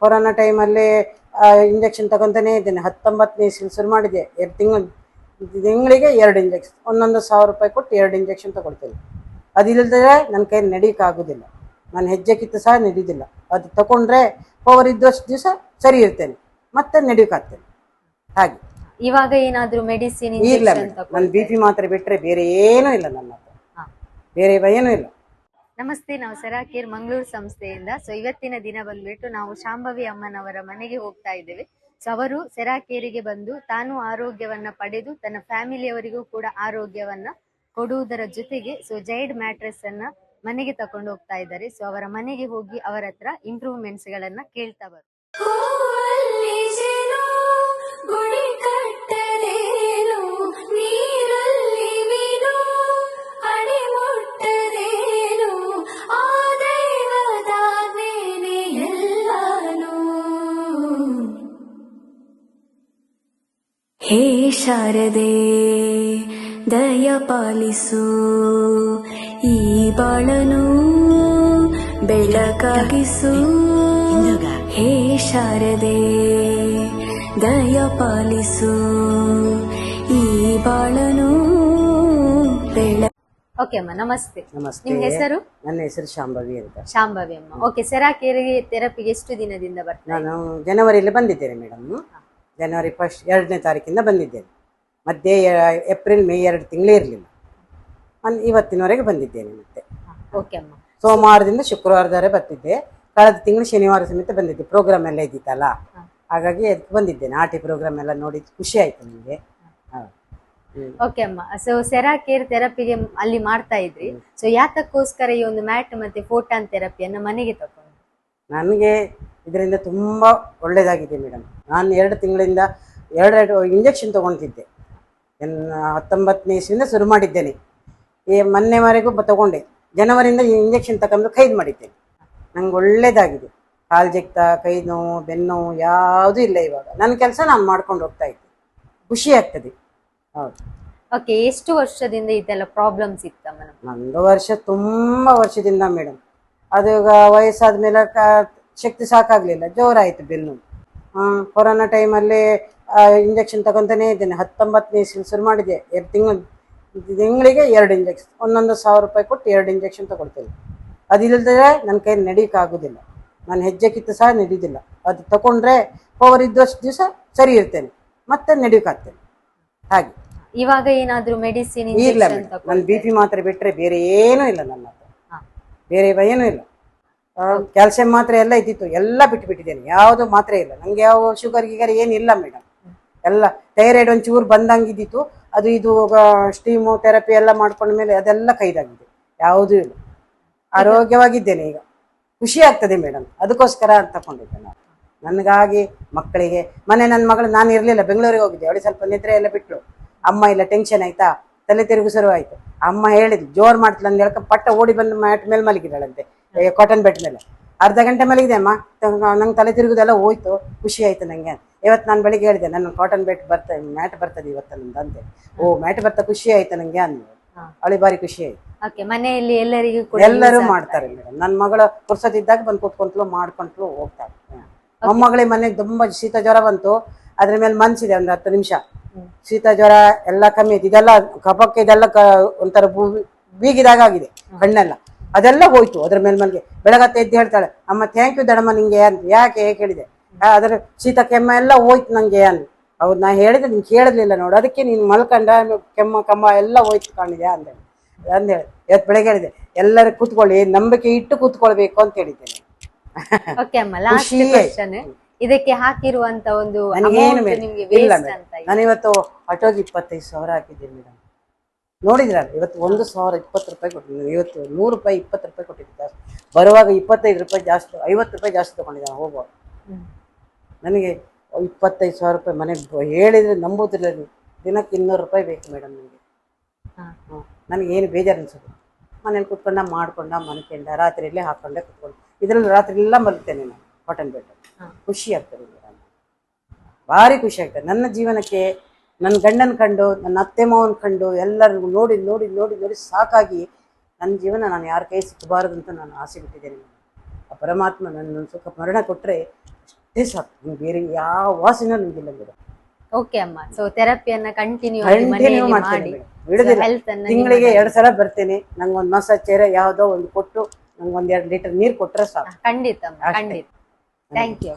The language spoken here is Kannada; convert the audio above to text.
ಕೊರೋನಾ ಟೈಮಲ್ಲಿ ಇಂಜೆಕ್ಷನ್ ತಗೊಂತಾನೇ ಇದ್ದೇನೆ. ಹತ್ತೊಂಬತ್ತನೇ ಇಸ್ವಿಲಿ ಶುರು ಮಾಡಿದೆ. ಎರಡು ತಿಂಗಳು ತಿಂಗಳಿಗೆ ಎರಡು ಇಂಜೆಕ್ಷನ್ ಒಂದೊಂದು ಸಾವಿರ ರೂಪಾಯಿ ಕೊಟ್ಟು ಎರಡು ಇಂಜೆಕ್ಷನ್ ತಗೊಳ್ತೇನೆ. ಅದಿಲ್ಲದ್ರೆ ನನ್ನ ಕೈ ನಡೀಕಾಗೋದಿಲ್ಲ. ನಾನು ಹೆಜ್ಜೆ ಕಿತ್ತು ಸಹ ನಡೀದಿಲ್ಲ. ಅದು ತಗೊಂಡ್ರೆ ಪವರ್ ಇದ್ದಷ್ಟು ದಿವಸ ಸರಿ ಇರ್ತೇನೆ. ಮತ್ತೆ ನಡೀಕಾಗ್ತೇನೆ. ಹಾಗೆ. ಇವಾಗ ಏನಾದರೂ ಮೆಡಿಸಿನ್ ಇಲ್ಲ ನನ್ನ ಬಿ ಪಿ ಮಾತ್ರ ಬಿಟ್ಟರೆ ಬೇರೆ ಏನೂ ಇಲ್ಲ ನನ್ನ ಹತ್ರ. ಬೇರೆ ಏನೂ ಇಲ್ಲ. ನಮಸ್ತೆ, ನಾವು ಸೆರಾಕೇರ್ ಮಂಗಳೂರು ಸಂಸ್ಥೆಯಿಂದ. ಸೊ, ಇವತ್ತಿನ ದಿನ ಬಂದ್ಬಿಟ್ಟು ನಾವು ಶಾಂಭವಿ ಅಮ್ಮನವರ ಮನೆಗೆ ಹೋಗ್ತಾ ಇದ್ದೇವೆ. ಸೊ, ಅವರು ಸೆರಾಕೇರಿಗೆ ಬಂದು ತಾನು ಆರೋಗ್ಯವನ್ನ ಪಡೆದು ತನ್ನ ಫ್ಯಾಮಿಲಿಯವರಿಗೂ ಕೂಡ ಆರೋಗ್ಯವನ್ನ ಕೊಡುವುದರ ಜೊತೆಗೆ, ಸೊ, ಜೈಡ್ ಮ್ಯಾಟ್ರೆಸ್ ಅನ್ನ ಮನೆಗೆ ತಕೊಂಡು ಹೋಗ್ತಾ ಇದ್ದಾರೆ. ಸೊ, ಅವರ ಮನೆಗೆ ಹೋಗಿ ಅವರ ಹತ್ರ ಇಂಪ್ರೂವ್ಮೆಂಟ್ಸ್ ಗಳನ್ನ ಕೇಳ್ತಾ ಬರು ಹೇ ಶಾರದೆ ದಯ ಪಾಲಿಸು. ಈ ಬಾಳನು ಬೆಳಕಾಗಿಸು. ಹೇ ಶಾರದೆ ದಯ ಪಾಲಿಸು. ಈ ಬಾಳನು ಬೆಳ ಓಕೆ ಅಮ್ಮ ನಮಸ್ತೆ. ನಮಸ್ತೆ. ನಿಮ್ ಹೆಸರು? ನನ್ನ ಹೆಸರು ಶಾಂಭವಿ ಅಂತ. ಶಾಂಭವಿ ಅಮ್ಮ. ಓಕೆ ಸೆರಾಕೇರಿಗೆ ಥೆರಪಿಗೆ ಎಷ್ಟು ದಿನದಿಂದ ಬರ್ತಾರೆ ನಾನು ಜನವರಿಯಲ್ಲಿ ಬಂದಿದ್ದೇನೆ ಮೇಡಮ್. ಜನವರಿ ಫಸ್ಟ್ ಎರಡನೇ ತಾರೀಕಿಂದ ಬಂದಿದ್ದೇನೆ. ಮಧ್ಯೆ ಏಪ್ರಿಲ್ ಮೇ ಎರಡು ತಿಂಗಳೇ ಇರಲಿಲ್ಲ. ನಾನು ಇವತ್ತಿನವರೆಗೆ ಬಂದಿದ್ದೇನೆ ಮತ್ತೆ. ಓಕೆ ಅಮ್ಮ. ಸೋಮವಾರದಿಂದ ಶುಕ್ರವಾರದವರೆ ಬರ್ತಿದ್ದೆ. ಕಳೆದ ತಿಂಗಳು ಶನಿವಾರ ಸಮೇತ ಬಂದಿದ್ದೆ. ಪ್ರೋಗ್ರಾಮ್ ಎಲ್ಲ ಇದ್ದಿತ್ತಲ್ಲ? ಹಾಗಾಗಿ ಅದಕ್ಕೆ ಬಂದಿದ್ದೇನೆ ಆಟಿ ಪ್ರೋಗ್ರಾಮ್ ಎಲ್ಲ ನೋಡಿ ಖುಷಿ ಆಯ್ತು ನನಗೆ. ಓಕೆ ಅಮ್ಮ. ಸೊ ಸೆರಾ ಕೇರ್ ಥೆರಪಿಗೆ ಅಲ್ಲಿ ಮಾಡ್ತಾ ಇದ್ರಿ. ಸೊ ಯಾತಕ್ಕೋಸ್ಕರ ಈ ಒಂದು ಮ್ಯಾಟ್ ಮತ್ತೆ ಫೋಟಾನ್ ಥೆರಪಿಯನ್ನು ಮನೆಗೆ ತಗೊಂಡು ನನಗೆ ಇದರಿಂದ ತುಂಬ ಒಳ್ಳೆಯದಾಗಿದೆ ಮೇಡಮ್. ನಾನು ಎರಡು ತಿಂಗಳಿಂದ ಎರಡೆರಡು ಇಂಜೆಕ್ಷನ್ ತೊಗೊಳ್ತಿದ್ದೆ ಎನ್ನ ಹತ್ತೊಂಬತ್ತನೇ ಇಸ್ವಿಂದ ಶುರು ಮಾಡಿದ್ದೇನೆ. ಈ ಮೊನ್ನೆವರೆಗೂ ಬ ತಗೊಂಡೆ. ಜನವರಿಯಿಂದ ಈ ಇಂಜೆಕ್ಷನ್ ತಗೊಂಡು ಕೈದು ಮಾಡಿದ್ದೇನೆ. ನಂಗೆ ಒಳ್ಳೆಯದಾಗಿದೆ ಕಾಲು ಜಗ್ತ ಕೈ ನೋವು ಬೆನ್ನು ನೋವು ಯಾವುದೂ ಇಲ್ಲ ಇವಾಗ. ನನ್ನ ಕೆಲಸ ನಾನು ಮಾಡ್ಕೊಂಡು ಹೋಗ್ತಾ ಇದ್ದೆ. ಖುಷಿ ಆಗ್ತದೆ. ಹೌದು. ಓಕೆ ಎಷ್ಟು ವರ್ಷದಿಂದ ಇದೆಲ್ಲ ಪ್ರಾಬ್ಲಮ್ಸ್ ಇತ್ತ ಮೇಡಮ್ ಒಂದು ವರ್ಷ ತುಂಬ ವರ್ಷದಿಂದ ಮೇಡಮ್. ಅದು ಈಗ ವಯಸ್ಸಾದ ಮೇಲೆ ಶಕ್ತಿ ಸಾಕಾಗಲಿಲ್ಲ ಜೋರಾಯಿತು ಬೆನ್ನು ಹಾಂ ಕೊರೋನಾ ಟೈಮಲ್ಲಿ ಇಂಜೆಕ್ಷನ್ ತಗೊತಾನೇ ಇದ್ದೇನೆ. ಹತ್ತೊಂಬತ್ತನೇ ಇಸ್ವಿಲಿ ಶುರು ಮಾಡಿದೆ ಎರಡು ತಿಂಗಳು ತಿಂಗಳಿಗೆ ಎರಡು ಇಂಜೆಕ್ಷನ್ ಒಂದೊಂದು ಸಾವಿರ ರೂಪಾಯಿ ಕೊಟ್ಟು ಎರಡು ಇಂಜೆಕ್ಷನ್ ತಗೊಳ್ತೇನೆ. ಅದಿಲ್ಲದೆ ನನ್ನ ಕೈ ನಡೀಕಾಗೋದಿಲ್ಲ ನಾನು ಹೆಜ್ಜೆ ಕಿತ್ತು ಸಹ ನಡೆಯುವುದಿಲ್ಲ ಅದು ತಗೊಂಡ್ರೆ ಪವರ್ ಇದ್ದಷ್ಟು ದಿವಸ ಸರಿ ಇರ್ತೇನೆ. ಮತ್ತೆ ನಡೀಕಾಗ್ತೇನೆ ಹಾಗೆ. ಇವಾಗ ಏನಾದರೂ ಮೆಡಿಸಿನ್ ಇಲ್ಲ ನನ್ನ ಬಿ ಪಿ ಮಾತ್ರ ಬಿಟ್ಟರೆ ಬೇರೆ ಏನೂ ಇಲ್ಲ ನನ್ನ ಹತ್ರ. ಬೇರೆ ಏನೂ ಇಲ್ಲ. ಕ್ಯಾಲ್ಸಿಯಂ ಮಾತ್ರ ಎಲ್ಲ ಇದ್ದಿತ್ತು. ಎಲ್ಲ ಬಿಟ್ಟು ಬಿಟ್ಟಿದ್ದೇನೆ ಯಾವುದು ಮಾತ್ರ ಇಲ್ಲ. ನನಗೆ ಯಾವ ಶುಗರ್ ಗಿಗರ್ ಏನಿಲ್ಲ ಮೇಡಮ್ ಎಲ್ಲ ಥೈರಾಯ್ಡ್ ಒಂಚೂರು ಬಂದಂಗಿದ್ದಿತ್ತು. ಅದು ಇದು ಸ್ಟೀಮು ಥೆರಪಿ ಎಲ್ಲ ಮಾಡ್ಕೊಂಡ ಮೇಲೆ ಅದೆಲ್ಲ ಕೈದಾಗಿದೆ ಯಾವುದೂ ಇಲ್ಲ. ಆರೋಗ್ಯವಾಗಿದ್ದೇನೆ ಈಗ. ಖುಷಿ ಆಗ್ತದೆ ಮೇಡಮ್ ಅದಕ್ಕೋಸ್ಕರ ಅಂತ ತಗೊಂಡಿದ್ದೆ ನಾನು. ನನಗಾಗಿ ಮಕ್ಕಳಿಗೆ ಮನೆ ನನ್ನ ಮಗಳು, ನಾನು ಇರಲಿಲ್ಲ, ಬೆಂಗಳೂರಿಗೆ ಹೋಗಿದ್ದೆ. ಅವಳಿಗೆ ಸ್ವಲ್ಪ ನಿದ್ರೆ ಎಲ್ಲ ಬಿಟ್ಟಳು ಅಮ್ಮ ಇಲ್ಲ ಟೆನ್ಷನ್ ಆಯ್ತಾ? ತಲೆ ತಿರುಗು ಶುರು ಆಯ್ತು. ಅಮ್ಮ ಹೇಳಿದ್ಲು, ಜೋರು ಮಾಡ್ತಿಲ್ಲ ಅಂತ ಹೇಳ್ಕೊಂಡು ಪಟ್ಟ ಓಡಿ ಬಂದು ಮ್ಯಾಟ್ ಮೇಲೆ ಮಲಗಿದ್ದಾಳಂತೆ ಕಾಟನ್ ಬೆಡ್ ಮೇಲೆ. ಅರ್ಧ ಗಂಟೆ ಮಲಗಿದೆ ಅಮ್ಮ. ನಂಗೆ ತಲೆ ತಿರುಗುದೆಲ್ಲ ಹೋಯ್ತು. ಖುಷಿ ಆಯ್ತು ನಂಗೆ. ಇವತ್ತು ನಾನು ಬೆಳಿಗ್ಗೆ ಹೇಳಿದೆ ನನ್ನ ಕಾಟನ್ ಬೆಡ್ ಬರ್ತ ಮ್ಯಾಟ್ ಬರ್ತದೆ ಇವತ್ತು ನಂದು ಅಂತೆ ಓ ಮ್ಯಾಟ್ ಬರ್ತಾ ಖುಷಿ ಆಯ್ತು ನಂಗೆ? ಅಂದ್ಲು. ಅವಳಿ ಬಾರಿ ಭಾರಿ ಖುಷಿ ಆಯ್ತು. ಮನೆಯಲ್ಲಿ ಎಲ್ಲರಿಗೂ ಎಲ್ಲರೂ ಮಾಡ್ತಾರೆ ಮೇಡಮ್. ನನ್ನ ಮಗಳ ಪುರ್ಸದಿದ್ದಾಗ ಬಂದು ಕೂತ್ಕೊಂತಲು ಮಾಡ್ಕೊಂತಲು ಹೋಗ್ತಾರೆ ಮೊಮ್ಮಗಳಿಗೆ ಮನೆಗೆ ತುಂಬಾ ಶೀತ ಜ್ವರ ಬಂತು. ಅದ್ರ ಮೇಲೆ ಮನ್ಸಿದೆ ಒಂದು ಹತ್ತು ನಿಮಿಷ. ಶೀತ ಜ್ವರ ಎಲ್ಲ ಕಮ್ಮಿ ಆಯ್ತು. ಇದೆಲ್ಲ ಕಫಕ್ಕೆ ಇದೆಲ್ಲ ಒಂಥರ ಬೀಗಿದಾಗ ಆಗಿದೆ. ಕಣ್ಣೆಲ್ಲ. ಅದೆಲ್ಲ ಹೋಯ್ತು ಅದ್ರ ಮೇಲೆ ಮನೆಗೆ ಬೆಳಗತ್ತೆ ಎದ್ದು ಹೇಳ್ತಾಳೆ ಅಮ್ಮ ಥ್ಯಾಂಕ್ ಯು ದಡಮ್ಮ ನಿಂಗೆ ಅಂತ ಯಾಕೆ ಹೇಗೆ ಹೇಳಿದೆ? ಅದ್ರ ಶೀತ ಕೆಮ್ಮ ಎಲ್ಲ ಹೋಯ್ತು ನಂಗೆ ಅನ್ ಹೌದು ನಾ ಹೇಳಿದ್ರೆ ನೀನು ಕೇಳಲಿಲ್ಲ ನೋಡು ಅದಕ್ಕೆ ನೀನು ಮಲ್ಕಂಡ ಕೆಮ್ಮ ಕಮ್ಮ ಎಲ್ಲ ಹೋಯ್ತು ಕಾಣಿದೆ ಅಂದೇಳಿ ಅಂದೇಳಿ ಇವತ್ತು ಬೆಳಗ್ಗೆ ಹೇಳಿದೆ ಎಲ್ಲರೂ ಕೂತ್ಕೊಳ್ಳಿ ನಂಬಿಕೆ ಇಟ್ಟು ಕೂತ್ಕೊಳ್ಬೇಕು ಅಂತ ಹೇಳಿದ್ದೇನೆ. ಓಕೆ ಅಮ್ಮ ಲಾಸ್ಟ್ ಖುಷಿ ಕ್ವಶನ್ ಇದಕ್ಕೆ ಹಾಕಿರುವಂತ ಒಂದು ಅಂತ ನಾನು ಇವತ್ತು ಆಟೋಗೆ ಇಪ್ಪತ್ತೈದು ಸಾವಿರ ಹಾಕಿದ್ದೀನಿ ಮೇಡಮ್ ನೋಡಿದ್ರಲ್ಲ ಇವತ್ತು ಒಂದು ಸಾವಿರ ಇಪ್ಪತ್ತು ರೂಪಾಯಿ ಕೊಟ್ಟಿದ್ದೀನಿ ಇವತ್ತು ನೂರು ರೂಪಾಯಿ ಇಪ್ಪತ್ತು ರೂಪಾಯಿ ಕೊಟ್ಟಿದ್ದೆ ಬರುವಾಗ ಇಪ್ಪತ್ತೈದು ರೂಪಾಯಿ ಜಾಸ್ತಿ ಐವತ್ತು ರೂಪಾಯಿ ಜಾಸ್ತಿ ತೊಗೊಂಡಿದ್ದಾನೆ ಹೋಗುವಾಗ. ನನಗೆ ಇಪ್ಪತ್ತೈದು ಸಾವಿರ ರೂಪಾಯಿ ಮನೆಗೆ ಹೇಳಿದರೆ ನಂಬೋದಿಲ್ಲ ನೀವು. ದಿನಕ್ಕೆ ಇನ್ನೂರು ರೂಪಾಯಿ ಬೇಕು ಮೇಡಮ್ ನನಗೆ. ಹಾಂ. ಹಾಂ ನನಗೆ ಏನು ಬೇಜಾರು ಅನ್ಸೋದು ಮನೇಲಿ ಕುತ್ಕೊಂಡ ಮಾಡ್ಕೊಂಡ ಮನ್ಕೊಂಡ ರಾತ್ರಿಯಲ್ಲೇ ಹಾಕೊಂಡೆ ಕುತ್ಕೊಂಡು. ಇದರಲ್ಲಿ ರಾತ್ರಿ ಎಲ್ಲ ಮಲಗ್ತೇನೆ ನಾನು ಕಾಟನ್ ಬೆಡ್. ಖುಷಿ ಆಗ್ತದೆ ಭಾರಿ ಖುಷಿ ಆಗ್ತದೆ. ನನ್ನ ಜೀವನಕ್ಕೆ ನನ್ನ ಗಂಡನ ಕಂಡು ನನ್ನ ಅತ್ತೆ ಮಾವನ ಕಂಡು ಎಲ್ಲರಿಗೂ ನೋಡಿ ನೋಡಿ ನೋಡಿ ನೋಡಿ ಸಾಕಾಗಿ ನನ್ನ ಜೀವನ ನಾನು ಯಾರ ಕೈ ಸಿಕ್ಕಬಾರದು ಅಂತ ನಾನು ಆಸೆ ಬಿಟ್ಟಿದ್ದೇನೆ. ಆ ಪರಮಾತ್ಮ ನನ್ನ ಸುಖ ಮರಣ ಕೊಟ್ರೆ ಅಷ್ಟೇ ಸಾಕು. ನಿಮ್ಗೆ ಬೇರೆ ಯಾವ ವಾಸಿನೂ ನಿಮಗಿಲ್ಲ ಮೇಡಮ್ ಓಕೆ ಅಮ್ಮ. ಸೊ ಥೆರಪಿಯನ್ನ ಕಂಟಿನ್ಯೂ ಕಂಟಿನ್ಯೂ ಮಾಡ್ತೇನೆ ಬಿಡುದಿಲ್ಲ. ತಿಂಗಳಿಗೆ ಎರಡು ಸಲ ಬರ್ತೇನೆ. ನಂಗೆ ಒಂದು ಮಸಾಜ್ ಚೇರ ಯಾವುದೋ ಒಂದು ಕೊಟ್ಟು ನಂಗೆ ಒಂದ್ ಎರಡು ಲೀಟರ್ ನೀರು ಕೊಟ್ರೆ ಸಾಕು. ಖಂಡಿತ ಖಂಡಿತ. Thank you